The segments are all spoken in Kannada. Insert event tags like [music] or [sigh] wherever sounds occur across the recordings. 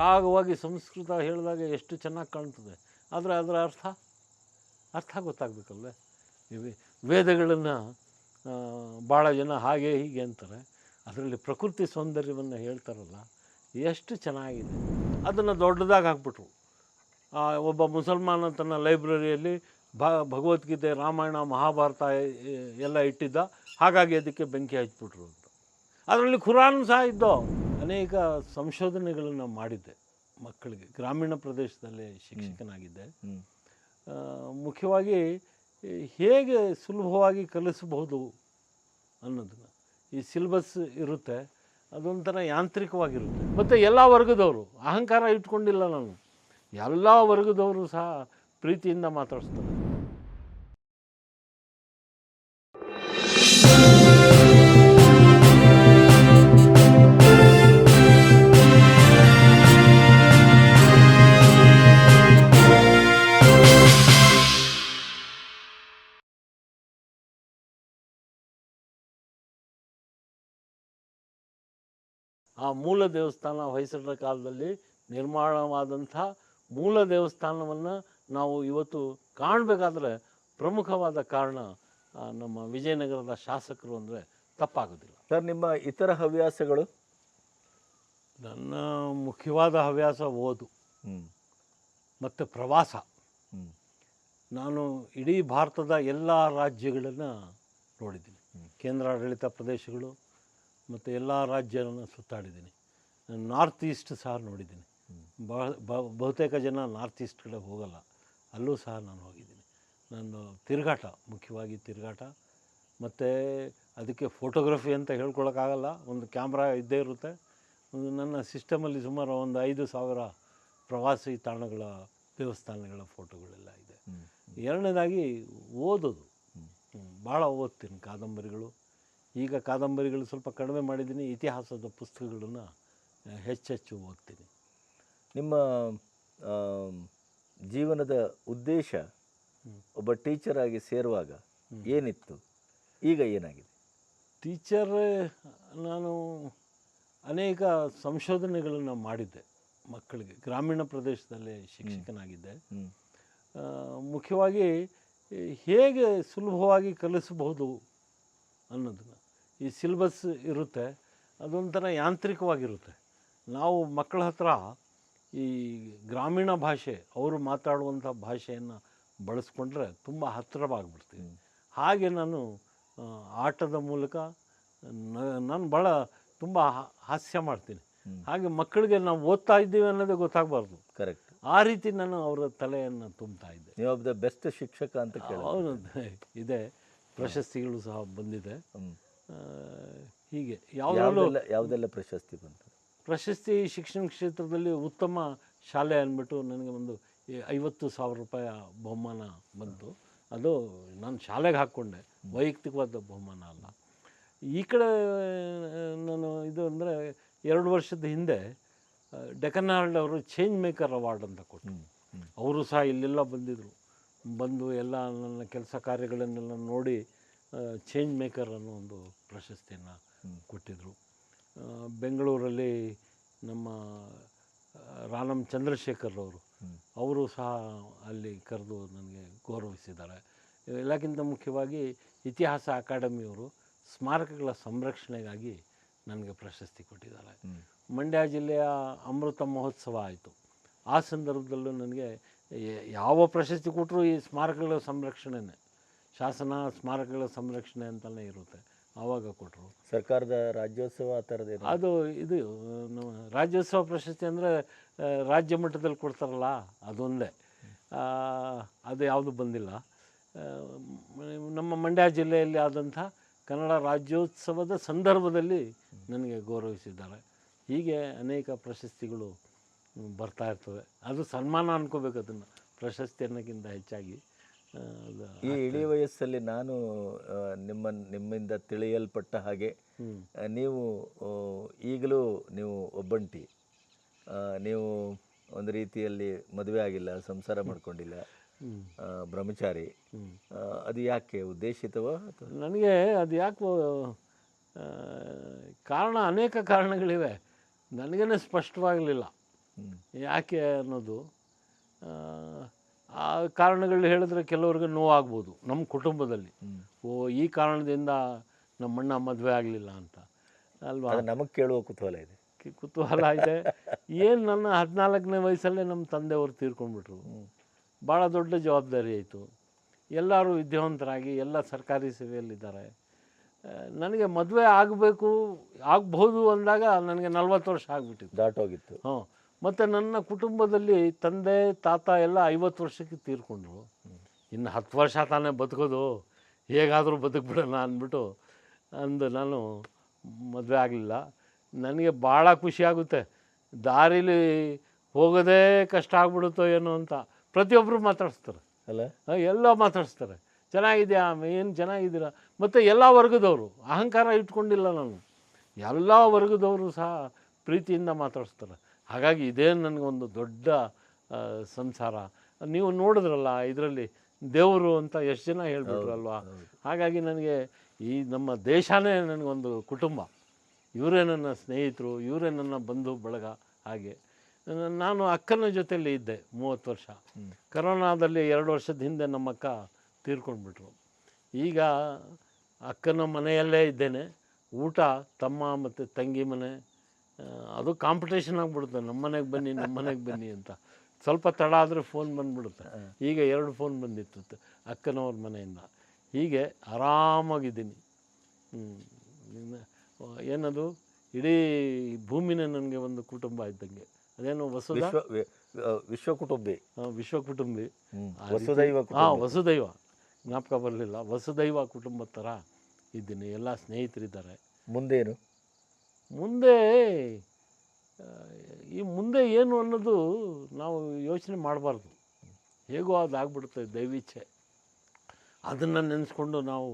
ಸರಾಗವಾಗಿ ಸಂಸ್ಕೃತ ಹೇಳಿದಾಗ ಎಷ್ಟು ಚೆನ್ನಾಗಿ ಕಾಣ್ತದೆ. ಆದರೆ ಅದರ ಅರ್ಥ ಅರ್ಥ ಗೊತ್ತಾಗಬೇಕಲ್ವೇ? ಇವೆ ವೇದಗಳನ್ನು ಭಾಳ ಜನ ಹಾಗೆ ಹೀಗೆ ಅಂತಾರೆ. ಅದರಲ್ಲಿ ಪ್ರಕೃತಿ ಸೌಂದರ್ಯವನ್ನು ಹೇಳ್ತಾರಲ್ಲ, ಎಷ್ಟು ಚೆನ್ನಾಗಿದೆ. ಅದನ್ನು ದೊಡ್ಡದಾಗಿ ಹಾಕ್ಬಿಟ್ರು. ಒಬ್ಬ ಮುಸಲ್ಮಾನ ತನ್ನ ಲೈಬ್ರರಿಯಲ್ಲಿ ಭಗವದ್ಗೀತೆ, ರಾಮಾಯಣ, ಮಹಾಭಾರತ ಎಲ್ಲ ಇಟ್ಟಿದ್ದ. ಹಾಗಾಗಿ ಅದಕ್ಕೆ ಬೆಂಕಿ ಹಚ್ಬಿಟ್ರು ಅಂತ. ಅದರಲ್ಲಿ ಖುರಾನ್ ಸಹ ಇದ್ದೋ. ಅನೇಕ ಸಂಶೋಧನೆಗಳನ್ನು ಮಾಡಿದ್ದೆ ಮಕ್ಕಳಿಗೆ. ಗ್ರಾಮೀಣ ಪ್ರದೇಶದಲ್ಲಿ ಶಿಕ್ಷಕನಾಗಿದ್ದೆ. ಮುಖ್ಯವಾಗಿ ಹೇಗೆ ಸುಲಭವಾಗಿ ಕಲಿಸಬಹುದು ಅನ್ನೋದನ್ನು ಈ ಸಿಲೆಬಸ್ ಇರುತ್ತೆ ಅದೊಂಥರ ಯಾಂತ್ರಿಕವಾಗಿರುತ್ತೆ. ಮತ್ತು ಎಲ್ಲ ವರ್ಗದವರು ಅಹಂಕಾರ ಇಟ್ಕೊಂಡಿಲ್ಲ ನಾನು. ಎಲ್ಲ ವರ್ಗದವರು ಸಹ ಪ್ರೀತಿಯಿಂದ ಮಾತಾಡಿಸ್ತಾರೆ. ಆ ಮೂಲ ದೇವಸ್ಥಾನ ಹೊಯ್ಸಳರ ಕಾಲದಲ್ಲಿ ನಿರ್ಮಾಣವಾದಂಥ ಮೂಲ ದೇವಸ್ಥಾನವನ್ನು ನಾವು ಇವತ್ತು ಕಾಣಬೇಕಾದ್ರೆ ಪ್ರಮುಖವಾದ ಕಾರಣ ನಮ್ಮ ವಿಜಯನಗರದ ಶಾಸಕರು ಅಂದರೆ ತಪ್ಪಾಗೋದಿಲ್ಲ. ಸರ್ ನಿಮ್ಮ ಇತರ ಹವ್ಯಾಸಗಳು? ನನ್ನ ಮುಖ್ಯವಾದ ಹವ್ಯಾಸ ಓದು ಮತ್ತು ಪ್ರವಾಸ. ನಾನು ಇಡೀ ಭಾರತದ ಎಲ್ಲ ರಾಜ್ಯಗಳನ್ನು ನೋಡಿದ್ದೀನಿ. ಕೇಂದ್ರಾಡಳಿತ ಪ್ರದೇಶಗಳು ಮತ್ತು ಎಲ್ಲ ರಾಜ್ಯವನ್ನು ಸುತ್ತಾಡಿದ್ದೀನಿ. ನಾನು ನಾರ್ತ್ ಈಸ್ಟ್ ಸಹ ನೋಡಿದ್ದೀನಿ. ಬಹುತೇಕ ಜನ ನಾರ್ತ್ ಈಸ್ಟ್ ಕಡೆ ಹೋಗಲ್ಲ. ಅಲ್ಲೂ ಸಹ ನಾನು ಹೋಗಿದ್ದೀನಿ. ನಾನು ತಿರುಗಾಟ ಮುಖ್ಯವಾಗಿ ತಿರುಗಾಟ ಮತ್ತು ಅದಕ್ಕೆ ಫೋಟೋಗ್ರಫಿ ಅಂತ ಹೇಳ್ಕೊಳಕ್ಕಾಗಲ್ಲ. ಒಂದು ಕ್ಯಾಮ್ರಾ ಇದ್ದೇ ಇರುತ್ತೆ. ಒಂದು ನನ್ನ ಸಿಸ್ಟಮಲ್ಲಿ ಸುಮಾರು ಒಂದು ಐದು ಸಾವಿರ ಪ್ರವಾಸಿ ತಾಣಗಳ ದೇವಸ್ಥಾನಗಳ ಫೋಟೋಗಳೆಲ್ಲ ಇದೆ. ಎರಡನೇದಾಗಿ ಓದೋದು. ಭಾಳ ಓದ್ತೀನಿ ಕಾದಂಬರಿಗಳು. ಈಗ ಕಾದಂಬರಿಗಳು ಸ್ವಲ್ಪ ಕಡಿಮೆ ಮಾಡಿದ್ದೀನಿ ಇತಿಹಾಸದ ಪುಸ್ತಕಗಳನ್ನು ಹೆಚ್ಚೆಚ್ಚು ಓದ್ತೀನಿ. ನಿಮ್ಮ ಜೀವನದ ಉದ್ದೇಶ ಒಬ್ಬ ಟೀಚರ್ ಆಗಿ ಸೇರುವಾಗ ಏನಿತ್ತು? ಈಗ ಏನಾಗಿದೆ? ಟೀಚರ್ ನಾನು ಅನೇಕ ಸಂಶೋಧನೆಗಳನ್ನು ಮಾಡಿದ್ದೆ ಮಕ್ಕಳಿಗೆ. ಗ್ರಾಮೀಣ ಪ್ರದೇಶದಲ್ಲಿ ಶಿಕ್ಷಕನಾಗಿದ್ದೆ. ಮುಖ್ಯವಾಗಿ ಹೇಗೆ ಸುಲಭವಾಗಿ ಕಲಿಸಬಹುದು ಅನ್ನೋದನ್ನು. ಈ ಸಿಲ್ಬಸ್ ಇರುತ್ತೆ ಅದೊಂಥರ ಯಾಂತ್ರಿಕವಾಗಿರುತ್ತೆ. ನಾವು ಮಕ್ಕಳ ಹತ್ರ ಈ ಗ್ರಾಮೀಣ ಭಾಷೆ ಅವರು ಮಾತಾಡುವಂಥ ಭಾಷೆಯನ್ನು ಬಳಸ್ಕೊಂಡ್ರೆ ತುಂಬ ಹತ್ತಿರವಾಗ್ಬಿಡ್ತೀನಿ ಹಾಗೆ ನಾನು ಆಟದ ಮೂಲಕ ನಾನು ಭಾಳ ತುಂಬ ಹಾ- ಹಾಸ್ಯ ಮಾಡ್ತೀನಿ. ಹಾಗೆ ಮಕ್ಕಳಿಗೆ ನಾವು ಓದ್ತಾ ಇದ್ದೀವಿ ಅನ್ನೋದೇ ಗೊತ್ತಾಗಬಾರ್ದು. ಕರೆಕ್ಟ್ ಆ ರೀತಿ ನಾನು ಅವರ ತಲೆಯನ್ನು ತುಂಬ್ತಾ ಇದ್ದೆ. ನೀವು ಒಬ್ಬ ಬೆಸ್ಟ್ ಶಿಕ್ಷಕ ಅಂತ ಹೌದು ಇದೆ. ಪ್ರಶಸ್ತಿಗಳು ಸಹ ಬಂದಿದೆ. ಹೀಗೆ. ಯಾವುದರಲ್ಲೂ ಯಾವ್ದೆಲ್ಲ ಯಾವ್ದೆಲ್ಲ ಪ್ರಶಸ್ತಿ ಬಂತು? ಪ್ರಶಸ್ತಿ ಶಿಕ್ಷಣ ಕ್ಷೇತ್ರದಲ್ಲಿ ಉತ್ತಮ ಶಾಲೆ ಅಂದ್ಬಿಟ್ಟು ನನಗೆ ಒಂದು ಐವತ್ತು ಸಾವಿರ ರೂಪಾಯಿ ಬಹುಮಾನ ಬಂತು. ಅದು ನಾನು ಶಾಲೆಗೆ ಹಾಕ್ಕೊಂಡೆ. ವೈಯಕ್ತಿಕವಾದ ಬಹುಮಾನ ಅಲ್ಲ. ಈ ಕಡೆ ನಾನು ಇದು ಅಂದರೆ ಎರಡು ವರ್ಷದ ಹಿಂದೆ ಡೆಕನಾಲ್ಡ್ ಅವರು ಚೇಂಜ್ ಮೇಕರ್ ಅವಾರ್ಡ್ ಅಂತ ಕೊಟ್ಟರು. ಅವರು ಸಹ ಇಲ್ಲೆಲ್ಲ ಬಂದಿದ್ದರು ಬಂದು ಎಲ್ಲ ನನ್ನ ಕೆಲಸ ಕಾರ್ಯಗಳನ್ನೆಲ್ಲ ನೋಡಿ ಚೇಂಜ್ ಮೇಕರ್ ಅನ್ನೋ ಒಂದು ಪ್ರಶಸ್ತಿಯನ್ನು ಕೊಟ್ಟಿದ್ದರು ಬೆಂಗಳೂರಲ್ಲಿ ನಮ್ಮ ರಾನಮ್ ರಾನಂ ಚಂದ್ರಶೇಖರ್ ಅವರು ಅವರು ಸಹ ಅಲ್ಲಿ ಕರೆದು ನನಗೆ ಗೌರವಿಸಿದ್ದಾರೆ. ಎಲ್ಲಕ್ಕಿಂತ ಮುಖ್ಯವಾಗಿ ಇತಿಹಾಸ ಅಕಾಡೆಮಿಯವರು ಸ್ಮಾರಕಗಳ ಸಂರಕ್ಷಣೆಗಾಗಿ ನನಗೆ ಪ್ರಶಸ್ತಿ ಕೊಟ್ಟಿದ್ದಾರೆ. ಮಂಡ್ಯ ಜಿಲ್ಲೆಯ ಅಮೃತ ಮಹೋತ್ಸವ ಆಯಿತು. ಆ ಸಂದರ್ಭದಲ್ಲೂ ನನಗೆ ಯಾವ ಪ್ರಶಸ್ತಿ ಕೊಟ್ಟರು ಈ ಸ್ಮಾರಕಗಳ ಸಂರಕ್ಷಣೆನೇ. ಶಾಸನ ಸ್ಮಾರಕಗಳ ಸಂರಕ್ಷಣೆ ಅಂತಲೇ ಇರುತ್ತೆ. ಆವಾಗ ಕೊಟ್ಟರು ಸರ್ಕಾರದ ರಾಜ್ಯೋತ್ಸವ ಆ ಥರದ ಅದು ಇದು ರಾಜ್ಯೋತ್ಸವ ಪ್ರಶಸ್ತಿ ಅಂದರೆ ರಾಜ್ಯ ಮಟ್ಟದಲ್ಲಿ ಕೊಡ್ತಾರಲ್ಲ ಅದೊಂದೇ. ಅದು ಯಾವುದು ಬಂದಿಲ್ಲ. ನಮ್ಮ ಮಂಡ್ಯ ಜಿಲ್ಲೆಯಲ್ಲಿ ಆದಂಥ ಕನ್ನಡ ರಾಜ್ಯೋತ್ಸವದ ಸಂದರ್ಭದಲ್ಲಿ ನನಗೆ ಗೌರವಿಸಿದ್ದಾರೆ. ಹೀಗೆ ಅನೇಕ ಪ್ರಶಸ್ತಿಗಳು ಬರ್ತಾ ಇರ್ತವೆ. ಅದು ಸನ್ಮಾನ ಅನ್ಕೋಬೇಕು ಅದನ್ನು. ಪ್ರಶಸ್ತಿ ಅನ್ನೋಕ್ಕಿಂತ ಹೆಚ್ಚಾಗಿ. ಈ ಇಳಿ ವಯಸ್ಸಲ್ಲಿ ನಾನು ನಿಮ್ಮ ನಿಮ್ಮಿಂದ ತಿಳಿಯಲ್ಪಟ್ಟ ಹಾಗೆ ನೀವು ಈಗಲೂ ನೀವು ಒಬ್ಬಂಟಿ. ನೀವು ಒಂದು ರೀತಿಯಲ್ಲಿ ಮದುವೆ ಆಗಿಲ್ಲ ಸಂಸಾರ ಮಾಡ್ಕೊಂಡಿಲ್ಲ ಹ್ಮ್. ಬ್ರಹ್ಮಚಾರಿ. ಅದು ಯಾಕೆ ಉದ್ದೇಶಿತವೋ ನನಗೆ ಅದು ಯಾಕೆ ಕಾರಣ ಅನೇಕ ಕಾರಣಗಳಿವೆ. ನನಗೇನೆ ಸ್ಪಷ್ಟವಾಗಲಿಲ್ಲ. ಯಾಕೆ ಅನ್ನೋದು. ಆ, ಕಾರಣಗಳು ಹೇಳಿದ್ರೆ ಕೆಲವ್ರಿಗೆ ನೋವಾಗ್ಬೋದು ನಮ್ಮ ಕುಟುಂಬದಲ್ಲಿ. ಓ ಈ ಕಾರಣದಿಂದ ನಮ್ಮಣ್ಣ ಮದುವೆ ಆಗಲಿಲ್ಲ ಅಂತ. ಅಲ್ವಾ? ನಮಗೆ ಕೇಳುವ ಕುತೂಹಲ ಇದೆ. ಕುತೂಹಲ ಇದೆ. ಏನು ನನ್ನ ಹದಿನಾಲ್ಕನೇ ವಯಸ್ಸಲ್ಲೇ ನಮ್ಮ ತಂದೆಯವರು ತೀರ್ಕೊಂಡ್ಬಿಟ್ರು. ಭಾಳ ದೊಡ್ಡ ಜವಾಬ್ದಾರಿ ಆಯಿತು. ಎಲ್ಲರೂ ವಿದ್ಯಾವಂತರಾಗಿ ಎಲ್ಲ ಸರ್ಕಾರಿ ಸೇವೆಯಲ್ಲಿದ್ದಾರೆ. ನನಗೆ ಮದುವೆ ಆಗಬೇಕು ಆಗ್ಬೋದು ಅಂದಾಗ ನನಗೆ ನಲ್ವತ್ತು ವರ್ಷ ಆಗಿಬಿಟ್ಟಿತ್ತು. ದಾಟೋಗಿತ್ತು. ಹ್ಞೂ ಮತ್ತು ನನ್ನ ಕುಟುಂಬದಲ್ಲಿ ತಂದೆ ತಾತ ಎಲ್ಲ ಐವತ್ತು ವರ್ಷಕ್ಕೆ ತೀರ್ಕೊಂಡ್ರು. ಇನ್ನು ಹತ್ತು ವರ್ಷ ತಾನೇ ಬದುಕೋದು ಹೇಗಾದರೂ ಬದುಕ್ಬಿಡೋಣ ಅಂದ್ಬಿಟ್ಟು ಅಂದು ನಾನು ಮದುವೆ ಆಗಲಿಲ್ಲ. ನನಗೆ ಭಾಳ ಖುಷಿಯಾಗುತ್ತೆ ದಾರಿಲಿ ಹೋಗೋದೇ ಕಷ್ಟ ಆಗ್ಬಿಡುತ್ತೋ ಏನೋ ಅಂತ. ಪ್ರತಿಯೊಬ್ಬರು ಮಾತಾಡಿಸ್ತಾರೆ. ಅಲ್ಲ? ಎಲ್ಲ ಮಾತಾಡಿಸ್ತಾರೆ. ಚೆನ್ನಾಗಿದೆಯಾ ಏನು ಚೆನ್ನಾಗಿದ್ದೀರಾ? ಮತ್ತು ಎಲ್ಲ ವರ್ಗದವರು ಅಹಂಕಾರ ಇಟ್ಕೊಂಡಿಲ್ಲ ನಾನು. ಎಲ್ಲ ವರ್ಗದವರು ಸಹ ಪ್ರೀತಿಯಿಂದ ಮಾತಾಡಿಸ್ತಾರೆ. ಹಾಗಾಗಿ ಇದೇ ನನಗೊಂದು ದೊಡ್ಡ ಸಂಸಾರ. ನೀವು ನೋಡಿದ್ರಲ್ಲ ಇದರಲ್ಲಿ ದೇವರು ಅಂತ ಎಷ್ಟು ಜನ ಹೇಳ್ಬಿಟ್ರಲ್ವಾ? ಹಾಗಾಗಿ ನನಗೆ ಈ ನಮ್ಮ ದೇಶನೇ ನನಗೊಂದು ಕುಟುಂಬ. ಇವರೇ ನನ್ನ ಸ್ನೇಹಿತರು ಇವರೇ ನನ್ನ ಬಂಧು ಬಳಗ ಹಾಗೆ. ನಾನು ಅಕ್ಕನ ಜೊತೆಯಲ್ಲಿ ಇದ್ದೆ ಮೂವತ್ತು ವರ್ಷ. ಕರೋನಾದಲ್ಲಿ ಎರಡು ವರ್ಷದ ಹಿಂದೆ ನಮ್ಮ ಅಕ್ಕ ತೀರ್ಕೊಂಡ್ಬಿಟ್ರು. ಈಗ ಅಕ್ಕನ ಮನೆಯಲ್ಲೇ ಇದ್ದೇನೆ. ಊಟ ತಮ್ಮ ಮತ್ತು ತಂಗಿ ಮನೆ ಅದು ಕಾಂಪಿಟೇಷನ್ ಆಗಿಬಿಡುತ್ತೆ. ನಮ್ಮ ಮನೆಗೆ ಬನ್ನಿ ನಮ್ಮ ಮನೆಗೆ ಬನ್ನಿ ಅಂತ. ಸ್ವಲ್ಪ ತಡ ಆದರೆ ಫೋನ್ ಬಂದ್ಬಿಡುತ್ತೆ. ಈಗ ಎರಡು ಫೋನ್ ಬಂದಿತ್ತು. ಅಕ್ಕನವ್ರ ಮನೆಯಿಂದ. ಹೀಗೆ ಆರಾಮಾಗಿದ್ದೀನಿ. ಏನದು? ಇಡೀ ಭೂಮಿನೇ ನನಗೆ ಒಂದು ಕುಟುಂಬ ಇದ್ದಂಗೆ ಅದೇನು ವಸುದ ವಿಶ್ವ ಕುಟುಂಬಿ. ವಿಶ್ವ ಕುಟುಂಬಿ. ವಸುದೈವ ಹಾಂ ವಸುದೈವ. ಜ್ಞಾಪಕ ಬರಲಿಲ್ಲ. ವಸುದೈವ ಕುಟುಂಬದ ಥರ ಇದ್ದೀನಿ. ಎಲ್ಲ ಸ್ನೇಹಿತರಿದ್ದಾರೆ. ಮುಂದೇನು? ಮುಂದೆ ಈ ಮುಂದೆ ಏನು ಅನ್ನೋದು ನಾವು ಯೋಚನೆ ಮಾಡಬಾರ್ದು. ಹೇಗೋ ಅದು ಆಗ್ಬಿಡುತ್ತೆ ದೈವಿಚ್ಛೆ. ಅದನ್ನು ನೆನೆಸ್ಕೊಂಡು ನಾವು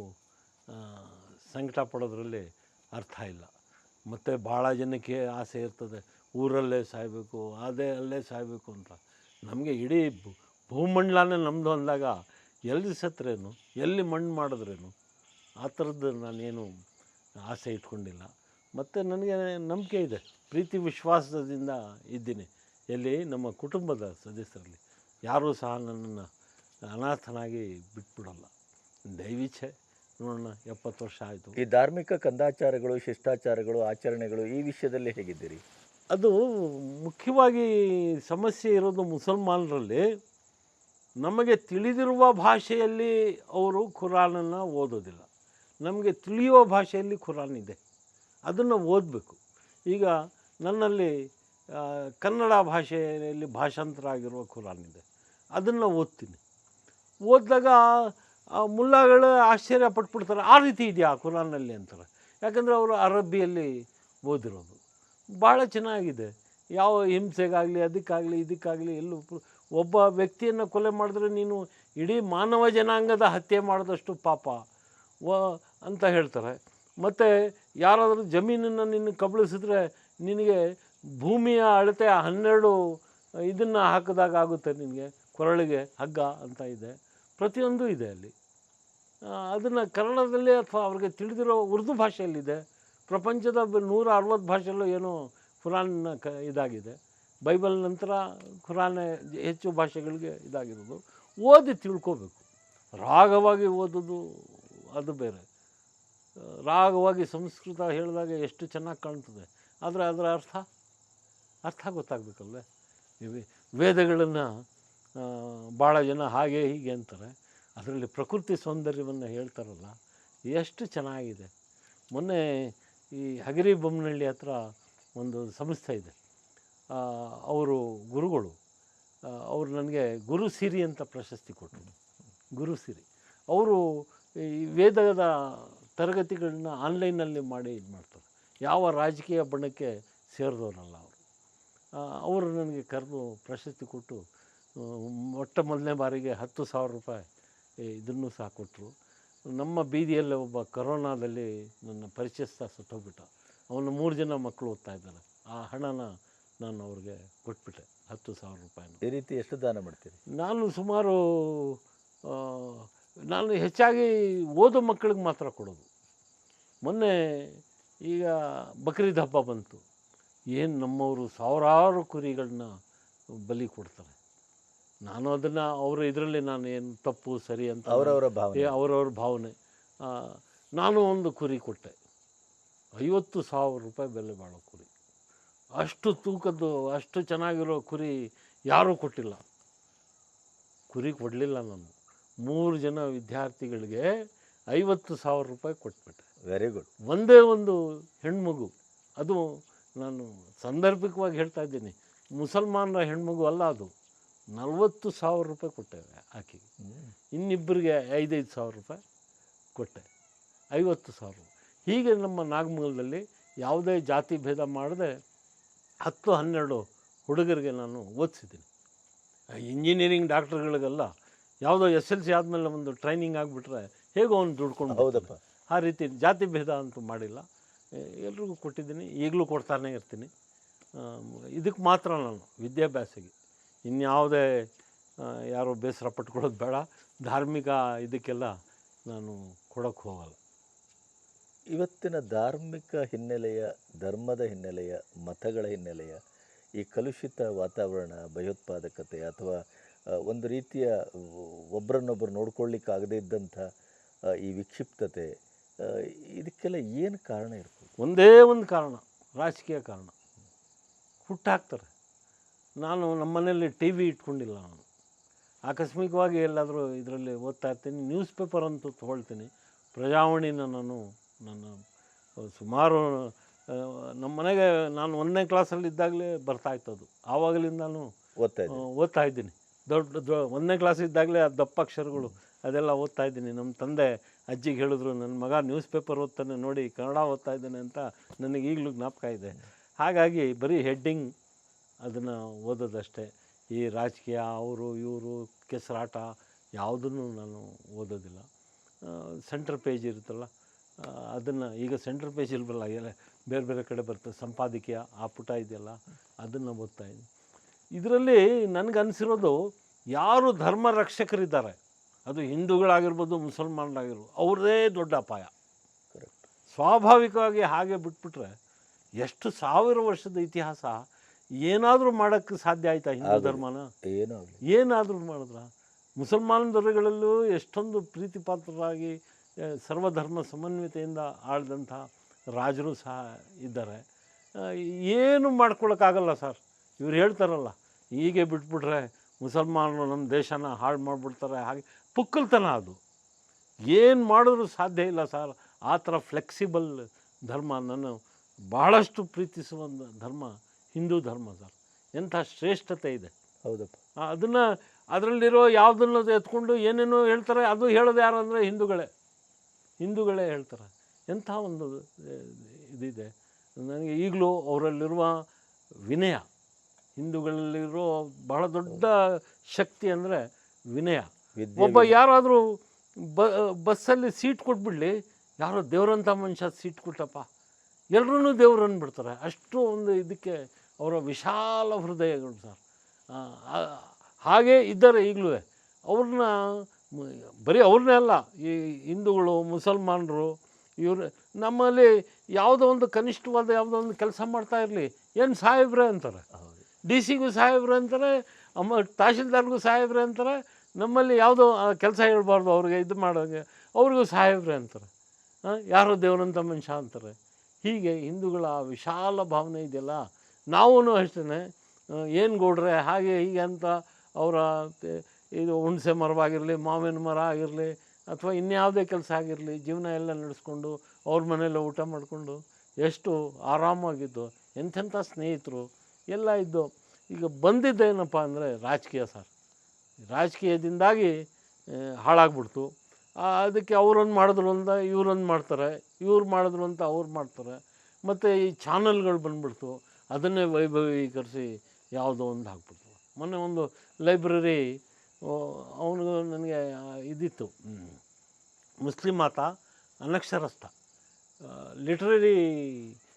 ಸಂಕಟ ಪಡೋದ್ರಲ್ಲಿ ಅರ್ಥ ಇಲ್ಲ. ಮತ್ತು ಭಾಳ ಜನಕ್ಕೆ ಆಸೆ ಇರ್ತದೆ, ಊರಲ್ಲೇ ಸಾಯಬೇಕು ಅದೇ ಅಲ್ಲೇ ಸಾಯಬೇಕು ಅಂತ. ನಮಗೆ ಇಡೀ ಭೂಮಂಡಲನೇ ನಮ್ಮದು ಅಂದಾಗ, ಎಲ್ಲಿ ಸತ್ರೇನು, ಎಲ್ಲಿ ಮಣ್ಣು ಮಾಡಿದ್ರೇನು, ಆ ಥರದ್ದು ನಾನೇನು ಆಸೆ ಇಟ್ಕೊಂಡಿಲ್ಲ. ಮತ್ತು ನನಗೆ ನಂಬಿಕೆ ಇದೆ ಪ್ರೀತಿ ವಿಶ್ವಾಸದಿಂದ ಇದ್ದೀನಿ. ಎಲ್ಲಿ? ನಮ್ಮ ಕುಟುಂಬದ ಸದಸ್ಯರಲ್ಲಿ. ಯಾರೂ ಸಹ ನನ್ನನ್ನು ಅನಾಥನಾಗಿ ಬಿಟ್ಬಿಡೋಲ್ಲ. ದೈವಿಚ್ಛೆ. ನೋಡೋಣ ಎಪ್ಪತ್ತು ವರ್ಷ ಆಯಿತು. ಈ ಧಾರ್ಮಿಕ ಕಂದಾಚಾರಗಳು ಶಿಷ್ಟಾಚಾರಗಳು ಆಚರಣೆಗಳು ಈ ವಿಷಯದಲ್ಲಿ ಹೇಗಿದ್ದೀರಿ? ಅದು ಮುಖ್ಯವಾಗಿ ಸಮಸ್ಯೆ ಇರೋದು ಮುಸಲ್ಮಾನರಲ್ಲಿ. ನಮಗೆ ತಿಳಿದಿರುವ ಭಾಷೆಯಲ್ಲಿ ಅವರು ಖುರಾನನ್ನು ಓದೋದಿಲ್ಲ. ನಮಗೆ ತಿಳಿಯುವ ಭಾಷೆಯಲ್ಲಿ ಖುರಾನ್ ಇದೆ. ಅದನ್ನು ಓದಬೇಕು. ಈಗ ನನ್ನಲ್ಲಿ ಕನ್ನಡ ಭಾಷೆಯಲ್ಲಿ ಭಾಷಾಂತರ ಆಗಿರುವ ಖುರಾನ್ ಇದೆ. ಅದನ್ನು ಓದ್ತೀನಿ. ಓದಿದಾಗ, ಆ, ಮುಲ್ಲಾಗಳು ಆಶ್ಚರ್ಯ ಪಟ್ಬಿಡ್ತಾರೆ. ಆ ರೀತಿ ಇದೆಯಾ ಕುರಾನಲ್ಲಿ ಅಂತಾರೆ. ಯಾಕಂದರೆ ಅವರು ಅರಬ್ಬಿಯಲ್ಲಿ ಓದಿರೋದು. ಭಾಳ ಚೆನ್ನಾಗಿದೆ. ಯಾವ ಹಿಂಸೆಗಾಗಲಿ, ಅದಕ್ಕಾಗಲಿ, ಇದಕ್ಕಾಗಲಿ, ಎಲ್ಲೂ ಒಬ್ಬ ವ್ಯಕ್ತಿಯನ್ನು ಕೊಲೆ ಮಾಡಿದ್ರೆ ನೀನು ಇಡೀ ಮಾನವ ಜನಾಂಗದ ಹತ್ಯೆ ಮಾಡಿದಷ್ಟು ಪಾಪ. ವ, ಅಂತ ಹೇಳ್ತಾರೆ. ಮತ್ತು ಯಾರಾದರೂ ಜಮೀನನ್ನು ನಿನ್ನ ಕಬಳಿಸಿದ್ರೆ ನಿನಗೆ ಭೂಮಿಯ ಅಳತೆ ಹನ್ನೆರಡು ಇದನ್ನು ಹಾಕಿದಾಗ ಆಗುತ್ತೆ ನಿನಗೆ, ಕೊರಳಿಗೆ ಹಗ್ಗ ಅಂತ ಇದೆ. ಪ್ರತಿಯೊಂದು ಇದೆ ಅಲ್ಲಿ. ಅದನ್ನು ಕನ್ನಡದಲ್ಲಿ ಅಥವಾ ಅವ್ರಿಗೆ ತಿಳಿದಿರೋ ಉರ್ದು ಭಾಷೆಯಲ್ಲಿದೆ. ಪ್ರಪಂಚದ ನೂರ ಅರವತ್ತು ಭಾಷೆಯಲ್ಲೂ ಏನೋ ಕುರಾನ್ನ ಕ ಇದಾಗಿದೆ. ಬೈಬಲ್ ನಂತರ ಖುರಾನ್ ಹೆಚ್ಚು ಭಾಷೆಗಳಿಗೆ ಇದಾಗಿರೋದು. ಓದಿ ತಿಳ್ಕೋಬೇಕು. ರಾಗವಾಗಿ ಓದೋದು ಅದು ಬೇರೆ. ರಾಗವಾಗಿ ಸಂಸ್ಕೃತ ಹೇಳಿದಾಗ ಎಷ್ಟು ಚೆನ್ನಾಗಿ ಕಾಣ್ತದೆ. ಆದರೆ ಅದರ ಅರ್ಥ? ಅರ್ಥ ಗೊತ್ತಾಗಬೇಕಲ್ವೇ? ವೇದಗಳನ್ನು ಭಾಳ ಜನ ಹಾಗೆ ಹೀಗೆ ಅಂತಾರೆ. ಅದರಲ್ಲಿ ಪ್ರಕೃತಿ ಸೌಂದರ್ಯವನ್ನು ಹೇಳ್ತಾರಲ್ಲ, ಎಷ್ಟು ಚೆನ್ನಾಗಿದೆ. ಮೊನ್ನೆ ಈ ಹಗಿರಿ ಬೊಮ್ಮನಹಳ್ಳಿ ಹತ್ರ ಒಂದು ಸಂಸ್ಥೆ ಇದೆ. ಅವರು ಗುರುಗಳು ಅವರು ನನಗೆ ಗುರುಸಿರಿ ಅಂತ ಪ್ರಶಸ್ತಿ ಕೊಟ್ಟರು. ಗುರುಸಿರಿ ಅವರು ಈ ವೇದದ ತರಗತಿಗಳನ್ನ ಆನ್ಲೈನಲ್ಲಿ ಮಾಡಿ ಇದು ಮಾಡ್ತಾರೆ. ಯಾವ ರಾಜಕೀಯ ಬಣಕ್ಕೆ ಸೇರಿದವರಲ್ಲ ಅವರು. ಅವರು ನನಗೆ ಕರೆದು ಪ್ರಶಸ್ತಿ ಕೊಟ್ಟು ಮೊಟ್ಟ ಮೊದಲನೇ ಬಾರಿಗೆ ಹತ್ತು ಸಾವಿರ ರೂಪಾಯಿ ಇದನ್ನು ಸಹ ಕೊಟ್ಟರು. ನಮ್ಮ ಬೀದಿಯಲ್ಲೇ ಒಬ್ಬ ಕರೋನಾದಲ್ಲಿ ನನ್ನ ಪರಿಚಯಸ್ಥ ಸತ್ತೋಗ್ಬಿಟ್ಟ. ಅವನು ಮೂರು ಜನ ಮಕ್ಕಳು ಓದ್ತಾ ಇದ್ದಾರೆ. ಆ ಹಣನ ನಾನು ಅವ್ರಿಗೆ ಕೊಟ್ಬಿಟ್ಟೆ ಹತ್ತು ಸಾವಿರ ರೂಪಾಯಿನ. ಈ ರೀತಿ ಎಷ್ಟು ದಾನ ಮಾಡ್ತೀರಿ? ನಾನು ಸುಮಾರು ನಾನು ಹೆಚ್ಚಾಗಿ ಓದೋ ಮಕ್ಕಳಿಗೆ ಮಾತ್ರ ಕೊಡೋದು. ಮೊನ್ನೆ ಈಗ ಬಕ್ರೀದ್ ಹಬ್ಬ ಬಂತು. ಏನು ನಮ್ಮವರು ಸಾವಿರಾರು ಕುರಿಗಳನ್ನ ಬಲಿ ಕೊಡ್ತಾರೆ. ನಾನು ಅದನ್ನು ಅವರ ಇದರಲ್ಲಿ ನಾನು ಏನು ತಪ್ಪು ಸರಿ ಅಂತ ಅವರವರ ಭಾವನೆ. ಅವರವ್ರ ಭಾವನೆ. ನಾನು ಒಂದು ಕುರಿ ಕೊಟ್ಟೆ. ಐವತ್ತು ಸಾವಿರ ರೂಪಾಯಿ ಬೆಲೆ ಬಾಳೋ ಕುರಿ. ಅಷ್ಟು ತೂಕದ್ದು ಅಷ್ಟು ಚೆನ್ನಾಗಿರೋ ಕುರಿ ಯಾರೂ ಕೊಟ್ಟಿಲ್ಲ. ಕುರಿ ಕೊಡಲಿಲ್ಲ ನಾನು. ಮೂರು ಜನ ವಿದ್ಯಾರ್ಥಿಗಳಿಗೆ ಐವತ್ತು ಸಾವಿರ ರೂಪಾಯಿ ಕೊಟ್ಬಿಟ್ಟೆ ವೆರಿ ಗುಡ್ ಒಂದೇ ಒಂದು ಹೆಣ್ಮಗು. ಅದು ನಾನು ಸಂದರ್ಭಿಕವಾಗಿ ಹೇಳ್ತಾ ಇದ್ದೀನಿ. ಮುಸಲ್ಮಾನರ ಹೆಣ್ಮಗು ಅಲ್ಲ ಅದು. ನಲವತ್ತು ಸಾವಿರ ರೂಪಾಯಿ ಕೊಟ್ಟೆ ಆಕೆಗೆ ಇನ್ನಿಬ್ಬರಿಗೆ ಐದೈದು ಸಾವಿರ ರೂಪಾಯಿ ಕೊಟ್ಟೆ. ಐವತ್ತು ಸಾವಿರ ಹೀಗೆ ನಮ್ಮ ನಾಗಮಂಗಲದಲ್ಲಿ ಯಾವುದೇ ಜಾತಿ ಭೇದ ಮಾಡದೆ ಹತ್ತು ಹನ್ನೆರಡು ಹುಡುಗರಿಗೆ ನಾನು ಓದಿಸಿದ್ದೀನಿ. ಇಂಜಿನಿಯರಿಂಗ್ ಡಾಕ್ಟರ್ಗಳಿಗೆಲ್ಲ ಯಾವುದೋ ಎಸ್ ಎಲ್ ಸಿ ಆದಮೇಲೆ ಒಂದು ಟ್ರೈನಿಂಗ್ ಆಗಿಬಿಟ್ರೆ ಹೇಗೋ ಅವ್ನು ದುಡ್ಕೊಂಡು ಹೌದಪ್ಪ. ಆ ರೀತಿ ಜಾತಿ ಭೇದ ಅಂತೂ ಮಾಡಿಲ್ಲ. ಎಲ್ರಿಗೂ ಕೊಟ್ಟಿದ್ದೀನಿ. ಈಗಲೂ ಕೊಡ್ತಾನೆ ಇರ್ತೀನಿ. ಇದಕ್ಕೆ ಮಾತ್ರ ನಾನು ವಿದ್ಯಾಭ್ಯಾಸಕ್ಕೆ. ಇನ್ಯಾವುದೇ ಯಾರು ಬೇಸರ ಪಟ್ಕೊಳ್ಳೋದು ಬೇಡ. ಧಾರ್ಮಿಕ ಇದಕ್ಕೆಲ್ಲ ನಾನು ಕೊಡೋಕ್ಕೆ ಹೋಗಲ್ಲ. ಇವತ್ತಿನ ಧಾರ್ಮಿಕ ಹಿನ್ನೆಲೆಯ ಧರ್ಮದ ಹಿನ್ನೆಲೆಯ ಮತಗಳ ಹಿನ್ನೆಲೆಯ ಈ ಕಲುಷಿತ ವಾತಾವರಣ ಭಯೋತ್ಪಾದಕತೆ ಅಥವಾ ಒಂದು ರೀತಿಯ ಒಬ್ಬರನ್ನೊಬ್ಬರು ನೋಡ್ಕೊಳ್ಳಿಕ್ಕಾಗದೇ ಇದ್ದಂಥ ಈ ವಿಕ್ಷಿಪ್ತತೆ ಇದಕ್ಕೆಲ್ಲ ಏನು ಕಾರಣ ಇರ್ಬೋದು? ಒಂದೇ ಒಂದು ಕಾರಣ ರಾಜಕೀಯ ಕಾರಣ. ಹುಟ್ಟಾಕ್ತಾರೆ ನಾನು ನಮ್ಮ ಮನೆಯಲ್ಲಿ ಟಿ ವಿ ಇಟ್ಕೊಂಡಿಲ್ಲ ನಾನು. ಆಕಸ್ಮಿಕವಾಗಿ ಎಲ್ಲಾದರೂ ಇದರಲ್ಲಿ ಓದ್ತಾ ಇರ್ತೀನಿ ನ್ಯೂಸ್ ಪೇಪರ್ ಅಂತೂ ತೊಗೊಳ್ತೀನಿ. ಪ್ರಜಾವಾಣಿನ ನಾನು ನನ್ನ ಸುಮಾರು ನಮ್ಮ ಮನೆಗೆ ನಾನು ಒಂದನೇ ಕ್ಲಾಸಲ್ಲಿ ಇದ್ದಾಗಲೇ ಬರ್ತಾಯಿತ್ತು ಅದು ಆವಾಗಲಿಂದ ನಾನು ಓದ್ತಾ ಇದ್ದೀನಿ. ದೊಡ್ಡ ದೊ ಒಂದನೇ ಕ್ಲಾಸ್ ಇದ್ದಾಗಲೇ ಆ ದಪ್ಪ ಅಕ್ಷರಗಳು ಅದೆಲ್ಲ ಓದ್ತಾ ಇದ್ದೀನಿ. ನಮ್ಮ ತಂದೆ ಅಜ್ಜಿಗೆ ಹೇಳಿದ್ರು, ನನ್ನ ಮಗ ನ್ಯೂಸ್ ಪೇಪರ್ ಓದ್ತಾನೆ ನೋಡಿ, ಕನ್ನಡ ಓದ್ತಾ ಇದ್ದಾನೆ ಅಂತ ನನಗೆ ಈಗಲೂ ಜ್ಞಾಪಕ ಇದೆ. ಹಾಗಾಗಿ ಬರೀ ಹೆಡ್ಡಿಂಗ್ ಅದನ್ನು ಓದೋದಷ್ಟೇ. ಈ ರಾಜಕೀಯ, ಅವರು, ಇವರು, ಕೆಸರಾಟ ಯಾವುದನ್ನು ನಾನು ಓದೋದಿಲ್ಲ. ಸೆಂಟ್ರ್ ಪೇಜ್ ಇರುತ್ತಲ್ಲ ಅದನ್ನು ಈಗ ಸೆಂಟ್ರ್ ಪೇಜ್ ಇಲ್ವಲ್ಲ ಬೇರೆ ಬೇರೆ ಕಡೆ ಬರ್ತದೆ. ಸಂಪಾದಕೀಯ, ಆ ಪುಟ ಇದೆಯಲ್ಲ, ಅದನ್ನು ಓದ್ತಾ ಇದ್ದೀನಿ. ಇದರಲ್ಲಿ ನನಗನ್ಸಿರೋದು ಯಾರು ಧರ್ಮ ರಕ್ಷಕರಿದ್ದಾರೆ ಅದು ಹಿಂದೂಗಳಾಗಿರ್ಬೋದು ಮುಸಲ್ಮಾನರಾಗಿರ್ಬೋದು ಅವ್ರದೇ ದೊಡ್ಡ ಅಪಾಯ. ಸ್ವಾಭಾವಿಕವಾಗಿ ಹಾಗೆ ಬಿಟ್ಬಿಟ್ರೆ ಎಷ್ಟು ಸಾವಿರ ವರ್ಷದ ಇತಿಹಾಸ ಏನಾದರೂ ಮಾಡೋಕ್ಕೆ ಸಾಧ್ಯ ಆಯ್ತಾ ಹಿಂದೂ ಧರ್ಮನ? ಏನಾದರೂ ಮಾಡಿದ್ರ? ಮುಸಲ್ಮಾನ ದೊರೆಗಳಲ್ಲೂ ಎಷ್ಟೊಂದು ಪ್ರೀತಿಪಾತ್ರರಾಗಿ ಪಾತ್ರರಾಗಿ ಸರ್ವಧರ್ಮ ಸಮನ್ವಿತೆಯಿಂದ ಆಳ್ದಂಥ ರಾಜರು ಸಹ ಇದ್ದಾರೆ. ಏನು ಮಾಡ್ಕೊಳಕ್ಕಾಗಲ್ಲ ಸರ್. ಇವ್ರು ಹೇಳ್ತಾರಲ್ಲ ಹೀಗೆ ಬಿಟ್ಬಿಟ್ರೆ ಮುಸಲ್ಮಾನರು ನಮ್ಮ ದೇಶನ ಹಾಳು ಮಾಡಿಬಿಡ್ತಾರೆ ಹಾಗೆ ಪುಕ್ಕಲ್ತನ ಅದು. ಏನು ಮಾಡಿದ್ರೂ ಸಾಧ್ಯ ಇಲ್ಲ ಸರ್. ಆ ಥರ ಫ್ಲೆಕ್ಸಿಬಲ್ ಧರ್ಮ ನಾನು ಭಾಳಷ್ಟು ಪ್ರೀತಿಸುವ ಧರ್ಮ ಹಿಂದೂ ಧರ್ಮ ಸರ್. ಎಂಥ ಶ್ರೇಷ್ಠತೆ ಇದೆ. ಹೌದಪ್ಪ. ಅದನ್ನು ಅದರಲ್ಲಿರೋ ಯಾವುದನ್ನು ಎತ್ಕೊಂಡು ಏನೇನೋ ಹೇಳ್ತಾರೆ ಅದು ಹೇಳೋದು ಯಾರು ಅಂದರೆ ಹಿಂದೂಗಳೇ. ಹಿಂದೂಗಳೇ ಹೇಳ್ತಾರೆ. ಎಂಥ ಒಂದು ಇದಿದೆ. ನನಗೆ ಈಗಲೂ ಅವರಲ್ಲಿರುವ ವಿನಯ. ಹಿಂದೂಗಳಲ್ಲಿರೋ ಬಹಳ ದೊಡ್ಡ ಶಕ್ತಿ ಅಂದರೆ ವಿನಯ. ಒಬ್ಬ ಯಾರಾದರೂ ಬ ಬಸ್ಸಲ್ಲಿ ಸೀಟ್ ಕೊಟ್ಬಿಡ್ಲಿ ಯಾರೋ ದೇವರಂಥ ಮನುಷ್ಯ ಸೀಟ್ ಕೊಟ್ಟಪ್ಪ. ಎಲ್ಲರೂ ದೇವ್ರು ಅಂದ್ಬಿಡ್ತಾರೆ. ಅಷ್ಟು ಒಂದು ಇದಕ್ಕೆ ಅವರ ವಿಶಾಲ ಹೃದಯಗಳು ಸರ್. ಹಾಗೆ ಇದ್ದಾರೆ ಈಗಲೂ. ಅವ್ರನ್ನ ಬರೀ ಅವ್ರನ್ನೇ ಅಲ್ಲ ಈ ಹಿಂದೂಗಳು ಮುಸಲ್ಮಾನರು ಇವರು ನಮ್ಮಲ್ಲಿ ಯಾವುದೋ ಒಂದು ಕನಿಷ್ಠವಾದ ಯಾವುದೋ ಒಂದು ಕೆಲಸ ಮಾಡ್ತಾ ಇರಲಿ. ಏನು ಸಾಹೇಬ್ರೆ ಅಂತಾರೆ. ಡಿ ಸಿಗೂ ಸಾಹೇಬ್ರು ಅಂತಾರೆ, ಅಮ್ಮ ತಹಶೀಲ್ದಾರ್ಗೂ ಸಾಹೇಬ್ರೆ ಅಂತಾರೆ, ನಮ್ಮಲ್ಲಿ ಯಾವುದೋ ಕೆಲಸ ಹೇಳ್ಬಾರ್ದು ಅವ್ರಿಗೆ, ಇದು ಮಾಡೋಂಗೆ. ಅವ್ರಿಗೂ ಸಾಹೇಬ್ರೆ ಅಂತಾರೆ. ಯಾರೋ ದೇವರಂತ ಮನುಷ್ಯ ಅಂತಾರೆ. ಹೀಗೆ ಹಿಂದೂಗಳ ವಿಶಾಲ ಭಾವನೆ ಇದೆಯಲ್ಲ? ನಾವೂ ಅಷ್ಟೇ ಏನು ಗೌಡ್ರೆ, ಹಾಗೆ ಹೀಗೆ ಅಂತ ಅವರ ಇದು ಹುಣಸೆ ಮರವಾಗಿರಲಿ, ಮಾವಿನ ಮರ ಆಗಿರಲಿ, ಅಥವಾ ಇನ್ಯಾವುದೇ ಕೆಲಸ ಆಗಿರಲಿ, ಜೀವನ ಎಲ್ಲ ನಡೆಸ್ಕೊಂಡು ಅವ್ರ ಮನೆಯಲ್ಲೇ ಊಟ ಮಾಡಿಕೊಂಡು ಎಷ್ಟು ಆರಾಮಾಗಿದ್ದು ಎಂಥೆಂಥ ಸ್ನೇಹಿತರು. ಎಲ್ಲ ಇದ್ದು ಈಗ ಬಂದಿದ್ದೇನಪ್ಪ ಅಂದರೆ ರಾಜಕೀಯ ಸರ್. ರಾಜಕೀಯದಿಂದಾಗಿ ಹಾಳಾಗ್ಬಿಡ್ತು. ಅದಕ್ಕೆ ಅವರೊಂದು ಮಾಡಿದ್ರು ಅಂತ ಇವ್ರೊಂದು ಮಾಡ್ತಾರೆ. ಇವ್ರು ಮಾಡಿದ್ರು ಅಂತ ಅವ್ರು ಮಾಡ್ತಾರೆ. ಮತ್ತು ಈ ಚಾನಲ್ಗಳು ಬಂದ್ಬಿಡ್ತು. ಅದನ್ನೇ ವೈಭವೀಕರಿಸಿ ಯಾವುದೋ ಒಂದು ಹಾಕ್ಬಿಡ್ತು. ಮೊನ್ನೆ ಒಂದು ಲೈಬ್ರರಿ ಅವನಿಗೆ ನನಗೆ ಇದಿತ್ತು. ಮುಸ್ಲಿಮ್ ಮುಸ್ಲಿಂ ಆತ ಅನಕ್ಷರಸ್ಥ. ಲಿಟ್ರರಿ